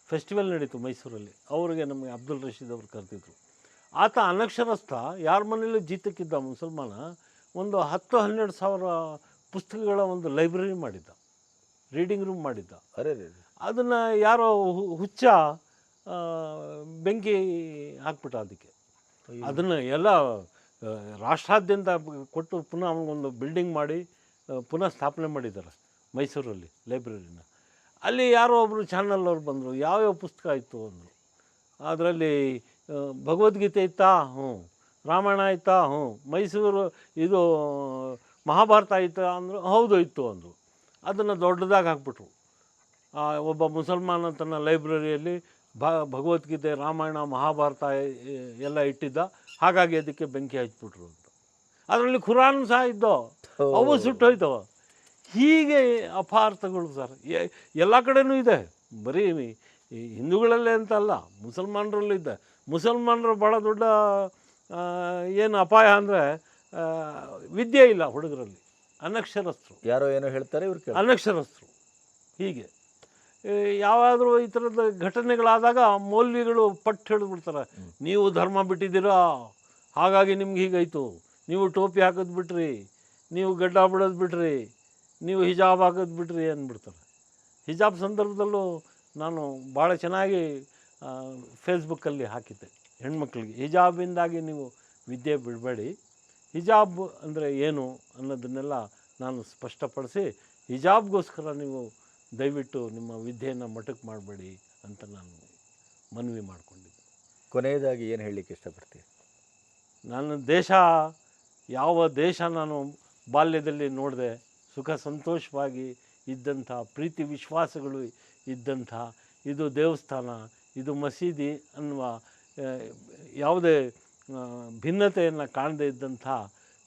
ಫೆಸ್ಟಿವಲ್ ನಡೀತು ಮೈಸೂರಲ್ಲಿ. ಅವರಿಗೆ ನಮಗೆ ಅಬ್ದುಲ್ ರಶೀದ್ ಅವರು ಕರೆದಿದ್ರು. ಆತ ಅನಕ್ಷರಸ್ಥ ಯಾರ ಮನೇಲೂ ಜೀತಕ್ಕಿದ್ದ ಮುಸಲ್ಮಾನ ಒಂದು ಹತ್ತು ಹನ್ನೆರಡು ಸಾವಿರ ಪುಸ್ತಕಗಳ ಒಂದು ಲೈಬ್ರರಿ ಮಾಡಿದ್ದ. ರೀಡಿಂಗ್ ರೂಮ್ ಮಾಡಿದ್ದ. ಅರೆ ಅದನ್ನು ಯಾರೋ ಹು- ಹುಚ್ಚ ಬೆಂಕಿ ಹಾಕ್ಬಿಟ್ಟ ಅದಕ್ಕೆ. ಅದನ್ನು ಎಲ್ಲ ರಾಷ್ಟ್ರಾದ್ಯಂತ ಕೊಟ್ಟು ಪುನಃ ಅವನಿಗೊಂದು ಬಿಲ್ಡಿಂಗ್ ಮಾಡಿ ಪುನಃ ಸ್ಥಾಪನೆ ಮಾಡಿದ್ದಾರೆ ಮೈಸೂರಲ್ಲಿ ಲೈಬ್ರರಿನ. ಅಲ್ಲಿ ಯಾರೋ ಒಬ್ಬರು ಚಾನಲ್ನವ್ರು ಬಂದರು. ಯಾವ್ಯಾವ ಪುಸ್ತಕ ಇತ್ತು ಅಂದರು. ಅದರಲ್ಲಿ ಭಗವದ್ಗೀತೆ ಇತ್ತಾ? ಹ್ಞೂ. ರಾಮಾಯಣ ಆಯ್ತಾ ಹ್ಞೂ. ಮೈಸೂರು ಇದು ಮಹಾಭಾರತ ಆಯ್ತಾ ಅಂದರು? ಹೌದು ಇತ್ತು ಅಂದರು. ಅದನ್ನು ದೊಡ್ಡದಾಗಿ ಹಾಕ್ಬಿಟ್ರು. ಒಬ್ಬ ಮುಸಲ್ಮಾನ ತನ್ನ ಲೈಬ್ರರಿಯಲ್ಲಿ ಭ ಭಗವದ್ಗೀತೆ ರಾಮಾಯಣ ಮಹಾಭಾರತ ಎಲ್ಲ ಇಟ್ಟಿದ್ದ. ಹಾಗಾಗಿ ಅದಕ್ಕೆ ಬೆಂಕಿ ಹಚ್ಬಿಟ್ರು ಅಂತ. ಅದರಲ್ಲಿ ಖುರಾನ್ ಸಹ ಇದ್ದೋ? ಅವು ಸುಟ್ಟೋಯ್ತವ. ಹೀಗೆ ಅಪಾರ್ಥಗಳು ಸರ್. ಎಲ್ಲ ಕಡೆನೂ ಇದೆ. ಬರೀ ಹಿಂದೂಗಳಲ್ಲೇ ಅಂತ ಅಲ್ಲ ಮುಸಲ್ಮಾನರಲ್ಲೂ ಇದ್ದ ಮುಸಲ್ಮಾನರು ಭಾಳ ದೊಡ್ಡ ಏನು ಅಪಾಯ ಅಂದರೆ ವಿದ್ಯೆ ಇಲ್ಲ ಹುಡುಗರಲ್ಲಿ. ಅನಕ್ಷರಸ್ಥರು. ಯಾರೋ ಏನೋ ಹೇಳ್ತಾರೆ ಇವ್ರು ಅನಕ್ಷರಸ್ಥರು. ಹೀಗೆ. ಯಾವಾದರೂ ಈ ಥರದ ಘಟನೆಗಳಾದಾಗ ಮೌಲ್ವಿಗಳು ಪಟ್ಟು ಹೇಳಿಬಿಡ್ತಾರೆ ನೀವು ಧರ್ಮ ಬಿಟ್ಟಿದ್ದೀರಾ? ಹಾಗಾಗಿ ನಿಮ್ಗೆ ಹೀಗಾಯಿತು. ನೀವು ಟೋಪಿ ಹಾಕೋದು ಬಿಟ್ರಿ. ನೀವು ಗಡ್ಡ ಬಿಡೋದು ಬಿಟ್ರಿ. ನೀವು ಹಿಜಾಬ್ ಹಾಕೋದು ಬಿಟ್ರಿ ಅಂದ್ಬಿಡ್ತಾರೆ ಹಿಜಾಬ್ ಸಂದರ್ಭದಲ್ಲೂ ನಾನು ಭಾಳ ಚೆನ್ನಾಗಿ ಫೇಸ್ಬುಕ್ಕಲ್ಲಿ ಹಾಕಿದ್ದೆ ಹೆಣ್ಮಕ್ಳಿಗೆ. ಹಿಜಾಬಿಂದಾಗಿ ನೀವು ವಿದ್ಯೆ ಬಿಡಬೇಡಿ. ಹಿಜಾಬ್ ಅಂದರೆ ಏನು ಅನ್ನೋದನ್ನೆಲ್ಲ ನಾನು ಸ್ಪಷ್ಟಪಡಿಸಿ ಹಿಜಾಬ್ಗೋಸ್ಕರ ನೀವು ದಯವಿಟ್ಟು ನಿಮ್ಮ ವಿದ್ಯೆಯನ್ನು ಮಟಕ್ ಮಾಡಬೇಡಿ ಅಂತ ನಾನು ಮನವಿ ಮಾಡಿಕೊಂಡಿದ್ದೆ. ಕೊನೆಯದಾಗಿ ಏನು ಹೇಳಲಿಕ್ಕೆ ಇಷ್ಟಪಡ್ತೀನಿ ನನ್ನ ದೇಶ ಯಾವ ದೇಶ ನಾನು ಬಾಲ್ಯದಲ್ಲಿ ನೋಡಿದೆ ಸುಖ ಸಂತೋಷವಾಗಿ ಇದ್ದಂಥ, ಪ್ರೀತಿ ವಿಶ್ವಾಸಗಳು ಇದ್ದಂಥ, ಇದು ದೇವಸ್ಥಾನ, ಇದು ಮಸೀದಿ ಅನ್ನುವ ಯಾವುದೇ ಭಿನ್ನತೆಯನ್ನು ಕಾಣದೇ ಇದ್ದಂಥ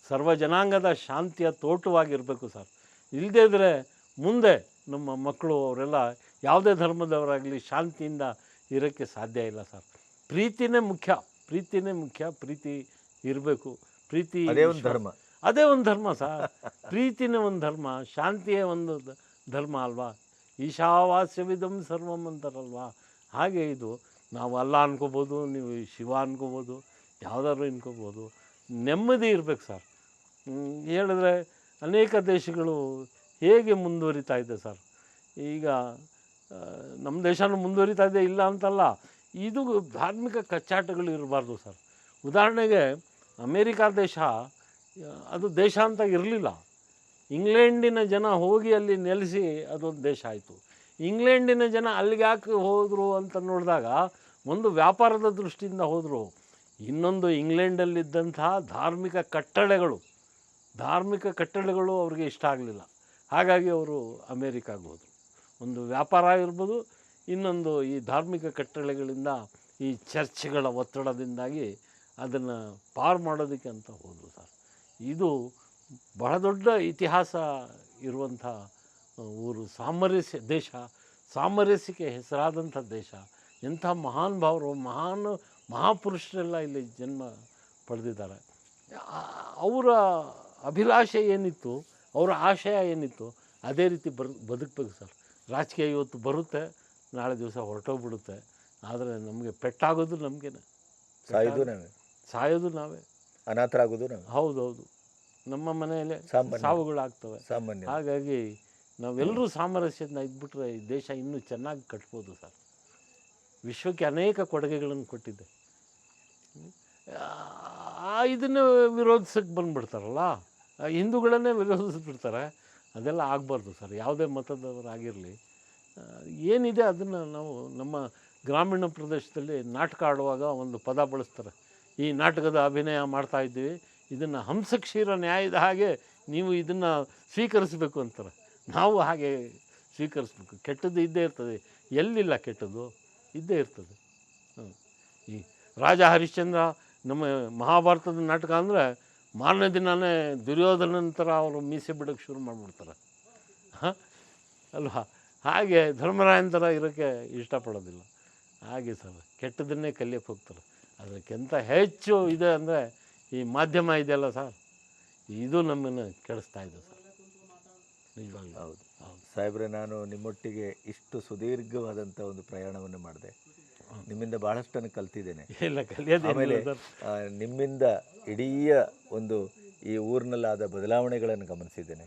ಸರ್ವ ಜನಾಂಗದ ಶಾಂತಿಯ ತೋಟವಾಗಿರಬೇಕು ಸರ್. ಇಲ್ಲದೇ ಇದ್ದರೆ ಮುಂದೆ ನಮ್ಮ ಮಕ್ಕಳು ಅವರೆಲ್ಲ ಯಾವುದೇ ಧರ್ಮದವರಾಗಲಿ ಶಾಂತಿಯಿಂದ ಇರೋಕ್ಕೆ ಸಾಧ್ಯ ಇಲ್ಲ ಸರ್. ಪ್ರೀತಿನೇ ಮುಖ್ಯ ಪ್ರೀತಿನೇ ಮುಖ್ಯ, ಪ್ರೀತಿ ಇರಬೇಕು. ಪ್ರೀತಿ ಧರ್ಮ. ಅದೇ ಒಂದು ಧರ್ಮ ಸರ್ ಪ್ರೀತಿನ ಒಂದು ಧರ್ಮ, ಶಾಂತಿಯ ಒಂದು ಧರ್ಮ ಅಲ್ವಾ? ಈಶಾವಾಸ್ಯವಿದಂ ಸರ್ವಂ ಅಂತಾರಲ್ವಾ? ಹಾಗೆ ಇದು. ನಾವು ಅಲ್ಲ ಅನ್ಕೋಬೋದು, ನೀವು ಶಿವ ಅನ್ಕೋಬೋದು, ಯಾವುದಾದ್ರು ಅನ್ಕೋಬೋದು. ನೆಮ್ಮದಿ ಇರಬೇಕು ಸರ್. ಹೇಳಿದ್ರೆ ಅನೇಕ ದೇಶಗಳು ಹೇಗೆ ಮುಂದುವರಿತಾ ಇದೆ ಸರ್? ಈಗ ನಮ್ಮ ದೇಶನೂ ಮುಂದುವರಿತಾ ಇದೆ, ಇಲ್ಲ ಅಂತಲ್ಲ. ಇದು ಧಾರ್ಮಿಕ ಕಚ್ಚಾಟಗಳು ಇರಬಾರ್ದು ಸರ್. ಉದಾಹರಣೆಗೆ ಅಮೇರಿಕಾ ದೇಶ ಅದು ದೇಶ ಅಂತ ಇರಲಿಲ್ಲ. ಇಂಗ್ಲೆಂಡಿನ ಜನ ಹೋಗಿ ಅಲ್ಲಿ ನೆಲೆಸಿ ಅದೊಂದು ದೇಶ ಆಯಿತು. ಇಂಗ್ಲೆಂಡಿನ ಜನ ಅಲ್ಲಿಗೆ ಯಾಕೆ ಹೋದರು ಅಂತ ನೋಡಿದಾಗ ಒಂದು ವ್ಯಾಪಾರದ ದೃಷ್ಟಿಯಿಂದ ಹೋದರು. ಇನ್ನೊಂದು ಇಂಗ್ಲೆಂಡಲ್ಲಿದ್ದಂತಹ ಧಾರ್ಮಿಕ ಕಟ್ಟಳೆಗಳು ಧಾರ್ಮಿಕ ಕಟ್ಟಳೆಗಳು ಅವ್ರಿಗೆ ಇಷ್ಟ ಆಗಲಿಲ್ಲ. ಹಾಗಾಗಿ ಅವರು ಅಮೇರಿಕಾಗೆ ಹೋದರು. ಒಂದು ವ್ಯಾಪಾರ ಇರ್ಬೋದು, ಇನ್ನೊಂದು ಈ ಧಾರ್ಮಿಕ ಕಟ್ಟಳೆಗಳಿಂದ ಈ ಚರ್ಚ್ಗಳ ಒತ್ತಡದಿಂದಾಗಿ ಅದನ್ನು ಪಾರು ಮಾಡೋದಕ್ಕೆ ಅಂತ ಹೋದರು. ಇದು ಬಹಳ ದೊಡ್ಡ ಇತಿಹಾಸ ಇರುವಂಥ ಊರು ಸಾಮರಸ್ಯ ದೇಶ. ಸಾಮರಸ್ಯಕ್ಕೆ ಹೆಸರಾದಂಥ ದೇಶ. ಎಂಥ ಮಹಾನ್ ಭಾವರು ಮಹಾನ್ ಮಹಾಪುರುಷರೆಲ್ಲ ಇಲ್ಲಿ ಜನ್ಮ ಪಡೆದಿದ್ದಾರೆ. ಅವರ ಅಭಿಲಾಷೆ ಏನಿತ್ತು ಅವರ ಆಶಯ ಏನಿತ್ತು ಅದೇ ರೀತಿ ಬರ್ ಬದುಕಬೇಕು ಸರ್. ರಾಜಕೀಯ ಇವತ್ತು ಬರುತ್ತೆ ನಾಳೆ ದಿವಸ ಹೊರಟೋಗ್ಬಿಡುತ್ತೆ. ಆದರೆ ನಮಗೆ ಪೆಟ್ಟಾಗೋದು ನಮಗೇನೆ. ಸಾಯೋದು ನಾವೇ. ಸಾಯೋದು ನಾವೇ. ಅನಾಥರಾಗೋದು ನಾವೇ. ಹೌದೌದು. ನಮ್ಮ ಮನೆಯಲ್ಲೇ ಸಾವುಗಳು ಸಾವುಗಳಾಗ್ತವೆ. ಸಾಮಾನ್ಯ. ಹಾಗಾಗಿ ನಾವೆಲ್ಲರೂ ಸಾಮರಸ್ಯದಿಂದ ಇದ್ಬಿಟ್ರೆ ಈ ದೇಶ ಇನ್ನೂ ಚೆನ್ನಾಗಿ ಕಟ್ಬೋದು ಸರ್. ವಿಶ್ವಕ್ಕೆ ಅನೇಕ ಕೊಡುಗೆಗಳನ್ನು ಕೊಟ್ಟಿದ್ದೆ ಆ ಇದನ್ನು ವಿರೋಧಿಸಕ್ಕೆ ಬಂದ್ಬಿಡ್ತಾರಲ್ಲ? ಹಿಂದೂಗಳನ್ನೇ ವಿರೋಧಿಸ್ಬಿಡ್ತಾರೆ. ಅದೆಲ್ಲ ಆಗಬಾರ್ದು ಸರ್. ಯಾವುದೇ ಮತದವರಾಗಿರಲಿ ಏನಿದೆ ಅದನ್ನು ನಾವು ನಮ್ಮ ಗ್ರಾಮೀಣ ಪ್ರದೇಶದಲ್ಲಿ ನಾಟಕ ಆಡುವಾಗ ಒಂದು ಪದ ಬಳಸ್ತಾರೆ. ಈ ನಾಟಕದ ಅಭಿನಯ ಮಾಡ್ತಾ ಇದ್ದೀವಿ. ಇದನ್ನು ಹಂಸಕ್ಷೀರ ನ್ಯಾಯದ ಹಾಗೆ ನೀವು ಇದನ್ನು ಸ್ವೀಕರಿಸಬೇಕು ಅಂತಾರೆ. ನಾವು ಹಾಗೆ ಸ್ವೀಕರಿಸ್ಬೇಕು. ಕೆಟ್ಟದ್ದು ಇದ್ದೇ ಇರ್ತದೆ. ಎಲ್ಲಿಲ್ಲ ಕೆಟ್ಟದ್ದು? ಇದ್ದೇ ಇರ್ತದೆ. ಈ ರಾಜ ಹರಿಶ್ಚಂದ್ರ ನಮ್ಮ ಮಹಾಭಾರತದ ನಾಟಕ ಅಂದರೆ ಮಾರನೇ ದಿನವೇ ದುರ್ಯೋಧನ ನಂತರ ಅವರು ಮೀಸೆ ಬಿಡೋಕ್ಕೆ ಶುರು ಮಾಡಿಬಿಡ್ತಾರೆ. ಹಾಂ? ಅಲ್ವಾ? ಹಾಗೆ ಧರ್ಮರಾಯನ ಥರ ಇರೋಕ್ಕೆ ಇಷ್ಟಪಡೋದಿಲ್ಲ. ಹಾಗೆ ಸರ್ ಕೆಟ್ಟದನ್ನೇ ಕಲಿಯಕ್ಕೆ ಹೋಗ್ತಾರೆ. ಅದಕ್ಕಿಂತ ಹೆಚ್ಚು ಇದೆ ಅಂದರೆ ಈ ಮಾಧ್ಯಮ ಇದೆಯಲ್ಲ ಸರ್? ಇದು ನಮ್ಮನ್ನು ಕೆಡಿಸ್ತಾ ಇದೆ ಸರ್. ನಿಜವಾಗ್ಲೂ. ಹೌದು. ಹೌದು ಸಾಹೇಬ್ರೆ ನಾನು ನಿಮ್ಮೊಟ್ಟಿಗೆ ಇಷ್ಟು ಸುದೀರ್ಘವಾದಂಥ ಒಂದು ಪ್ರಯಾಣವನ್ನು ಮಾಡಿದೆ. ನಿಮ್ಮಿಂದ ಬಹಳಷ್ಟನ್ನು ಕಲ್ತಿದ್ದೇನೆ. ಇಲ್ಲ ಕಲಿಯೋದೇನಿಲ್ಲ ಆಮೇಲೆ ಆ, ನಿಮ್ಮಿಂದ ಇಡೀ ಒಂದು ಈ ಊರಿನಲ್ಲಾದ ಬದಲಾವಣೆಗಳನ್ನು ಗಮನಿಸಿದ್ದೇನೆ.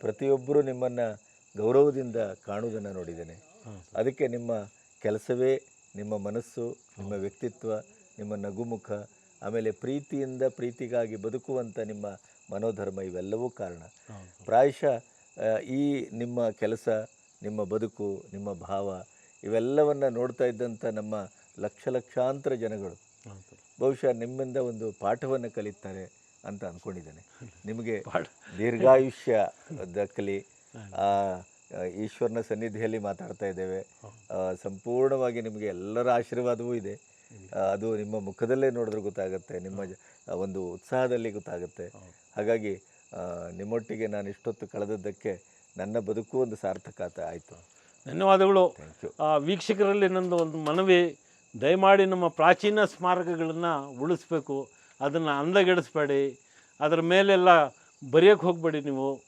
ಪ್ರತಿಯೊಬ್ಬರು ನಿಮ್ಮನ್ನು ಗೌರವದಿಂದ ಕಾಣುವುದನ್ನು ನೋಡಿದ್ದೇನೆ. ಅದಕ್ಕೆ ನಿಮ್ಮ ಕೆಲಸವೇ ನಿಮ್ಮ ಮನಸ್ಸು ನಿಮ್ಮ ವ್ಯಕ್ತಿತ್ವ ನಿಮ್ಮ ನಗುಮುಖ ಆಮೇಲೆ ಪ್ರೀತಿಯಿಂದ ಪ್ರೀತಿಗಾಗಿ ಬದುಕುವಂಥ ನಿಮ್ಮ ಮನೋಧರ್ಮ ಇವೆಲ್ಲವೂ ಕಾರಣ. ಪ್ರಾಯಶಃ ಈ ನಿಮ್ಮ ಕೆಲಸ ನಿಮ್ಮ ಬದುಕು ನಿಮ್ಮ ಭಾವ ಇವೆಲ್ಲವನ್ನು ನೋಡ್ತಾ ಇದ್ದಂಥ ನಮ್ಮ ಲಕ್ಷ ಲಕ್ಷಾಂತರ ಜನಗಳು ಬಹುಶಃ ನಿಮ್ಮಿಂದ ಒಂದು ಪಾಠವನ್ನು ಕಲಿತಾರೆ ಅಂತ ಅಂದ್ಕೊಂಡಿದ್ದೇನೆ ನಿಮಗೆ. [laughs] ದೀರ್ಘಾಯುಷ್ಯ ದಕ್ಕಲಿ ಈಶ್ವರನ ಸನ್ನಿಧಿಯಲ್ಲಿ ಮಾತಾಡ್ತಾ ಇದ್ದೇವೆ. ಸಂಪೂರ್ಣವಾಗಿ ನಿಮಗೆ ಎಲ್ಲರ ಆಶೀರ್ವಾದವೂ ಇದೆ. ಅದು ನಿಮ್ಮ ಮುಖದಲ್ಲೇ ನೋಡಿದ್ರೆ ಗೊತ್ತಾಗುತ್ತೆ ನಿಮ್ಮ ಒಂದು ಉತ್ಸಾಹದಲ್ಲಿ ಗೊತ್ತಾಗುತ್ತೆ. ಹಾಗಾಗಿ ನಿಮ್ಮೊಟ್ಟಿಗೆ ನಾನು ಇಷ್ಟೊತ್ತು ಕಳೆದದ್ದಕ್ಕೆ ನನ್ನ ಬದುಕು ಒಂದು ಸಾರ್ಥಕತೆ ಆಯಿತು. ಧನ್ಯವಾದಗಳು. ಆ, ವೀಕ್ಷಕರಲ್ಲಿ ನಂದು ಒಂದು ಮನವಿ ದಯಮಾಡಿ ನಮ್ಮ ಪ್ರಾಚೀನ ಸ್ಮಾರಕಗಳನ್ನು ಉಳಿಸ್ಬೇಕು ಅದನ್ನು ಅಂದಗೆಡಿಸ್ಬೇಡಿ ಅದರ ಮೇಲೆಲ್ಲ ಬರೆಯೋಕ್ಕೆ ಹೋಗಬೇಡಿ ನೀವು.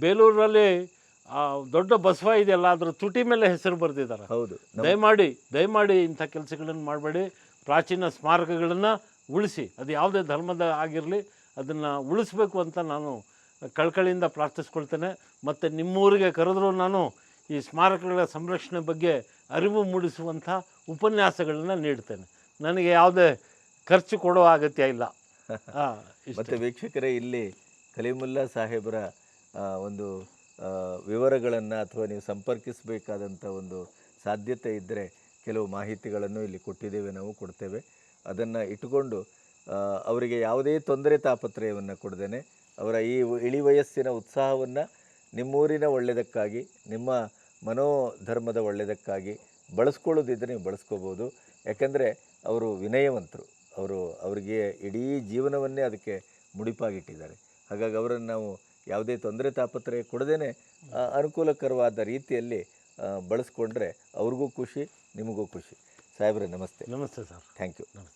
ಬೇಲೂರಲ್ಲಿ ಆ, ದೊಡ್ಡ ಬಸವ ಇದೆಯಲ್ಲ ಅದರ ತುಟಿ ಮೇಲೆ ಹೆಸರು ಬರೆದಿದ್ದಾರೆ. ಹೌದು. ದಯಮಾಡಿ ದಯಮಾಡಿ ಇಂಥ ಕೆಲಸಗಳನ್ನು ಮಾಡಬೇಡಿ. ಪ್ರಾಚೀನ ಸ್ಮಾರಕಗಳನ್ನು ಉಳಿಸಿ. ಅದು ಯಾವುದೇ ಧರ್ಮದ ಆಗಿರಲಿ ಅದನ್ನು ಉಳಿಸ್ಬೇಕು ಅಂತ ನಾನು ಕಳ್ಕಳಿಯಿಂದ ಪ್ರಾರ್ಥಿಸ್ಕೊಳ್ತೇನೆ. ಮತ್ತು ನಿಮ್ಮೂರಿಗೆ ಕರೆದರೂ ನಾನು ಈ ಸ್ಮಾರಕಗಳ ಸಂರಕ್ಷಣೆ ಬಗ್ಗೆ ಅರಿವು ಮೂಡಿಸುವಂಥ ಉಪನ್ಯಾಸಗಳನ್ನು ನೀಡ್ತೇನೆ. ನನಗೆ ಯಾವುದೇ ಖರ್ಚು ಕೊಡೋ ಅಗತ್ಯ ಇಲ್ಲ. [laughs] ಹಾಂ ಮತ್ತು ವೀಕ್ಷಕರೇ ಇಲ್ಲಿ ಕಲಿಮುಲ್ಲಾ ಸಾಹೇಬರ ಒಂದು ವಿವರಗಳನ್ನು ಅಥವಾ ನೀವು ಸಂಪರ್ಕಿಸಬೇಕಾದಂಥ ಒಂದು ಸಾಧ್ಯತೆ ಇದ್ದರೆ ಕೆಲವು ಮಾಹಿತಿಗಳನ್ನು ಇಲ್ಲಿ ಕೊಟ್ಟಿದ್ದೇವೆ, ನಾವು ಕೊಡ್ತೇವೆ. ಅದನ್ನು ಇಟ್ಟುಕೊಂಡು ಅವರಿಗೆ ಯಾವುದೇ ತೊಂದರೆ ತಾಪತ್ರಯವನ್ನು ಕೊಡದೇನೆ, ಅವರ ಈ ಇಳಿ ವಯಸ್ಸಿನ ಉತ್ಸಾಹವನ್ನು ನಿಮ್ಮೂರಿನ ಒಳ್ಳೆಯದಕ್ಕಾಗಿ ನಿಮ್ಮ ಮನೋಧರ್ಮದ ಒಳ್ಳೆಯದಕ್ಕಾಗಿ ಬಳಸ್ಕೊಳ್ಳೋದಿದ್ದರೆ ನೀವು ಬಳಸ್ಕೋಬೋದು. ಯಾಕೆಂದರೆ ಅವರು ವಿನಯವಂತರು, ಅವರು ಅವರಿಗೆ ಇಡೀ ಜೀವನವನ್ನೇ ಅದಕ್ಕೆ ಮುಡಿಪಾಗಿಟ್ಟಿದ್ದಾರೆ. ಹಾಗಾಗಿ ಅವರನ್ನು ನಾವು ಯಾವುದೇ ತೊಂದರೆ ತಾಪತ್ರಯ ಕೊಡದೇನೆ ಅನುಕೂಲಕರವಾದ ರೀತಿಯಲ್ಲಿ ಬಳಸ್ಕೊಂಡ್ರೆ ಅವ್ರಿಗೂ ಖುಷಿ ನಿಮಗೂ ಖುಷಿ. ಸಾಹೇಬ್ರೆ ನಮಸ್ತೆ. ನಮಸ್ತೆ ಸರ್. Thank you. ನಮಸ್ತೆ.